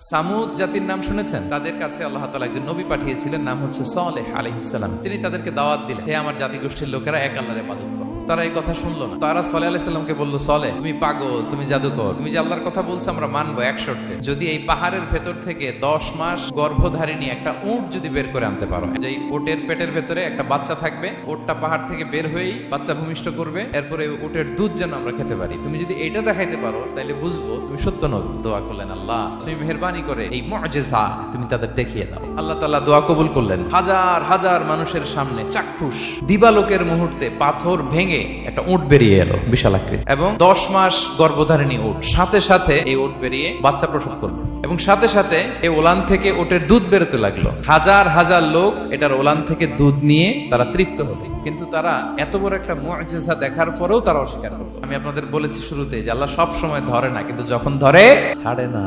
সামুদ জাতির নাম শুনেছেন? তাদের কাছে আল্লাহ তালা একজন নবী পাঠিয়েছিলেন, নাম হচ্ছে সলেহ আলহিসাম তিনি তাদেরকে দাওয়াত দিলেন, হে আমার জাতিগোষ্ঠীর লোকেরা, এক আল্লাহরে মাদত করো। তারা এই কথা শুনলো না। তারা সলে আলাইসাল্লামকে বলল, সলে, তুমি পাগল, তুমি জাদুকর। তুমি যে আল্লাহর কথা বলছো, আমরা মানবো এক শর্তে। যদি এই পাহাড়ের ভেতর থেকে দশ মাস গর্ভধারিণী একটা উট যদি বের করে আনতে পারো, যে উটের পেটের ভেতরে একটা বাচ্চা থাকবে ওটটা পাহাড় থেকে বের হয়েই বাচ্চা ভূমিষ্ঠ করবে, এরপরে উটের দুধ যেন আমরা খেতে পারি। তুমি যদি এটা দেখাইতে পারো তাহলে বুঝব তুমি সত্য নবী দোয়া করলেন আল্লাহ। তুমি মেহরবানি করে এই মজেজা তুমি তাদের দেখিয়ে দাও। আল্লাহ তাআলা দোয়া কবুল করলেন। হাজার হাজার মানুষের সামনে চাক্ষুষ। দিবালোকের মুহূর্তে পাথর ভেঙে একটা উট বেরিয়ে এলো, বিশাল আকৃতি এবং দশ মাস গর্ভধারিণী উট। সাথে সাথে এই উট বেরিয়ে বাচ্চা প্রসব করল। এবং সাথে সাথে এই ওলান থেকে ওটের দুধ বেরোতে লাগল। হাজার হাজার লোক এটার ওলান থেকে দুধ নিয়ে তারা তৃপ্ত হবে কিন্তু তারা এত বড় একটা মুআজিজা দেখার পরেও তারা অস্বীকার করল। আমি আপনাদের বলেছি শুরুতে যে আল্লাহ সব সময় ধরে না, কিন্তু যখন ধরে, ছাড়ে না।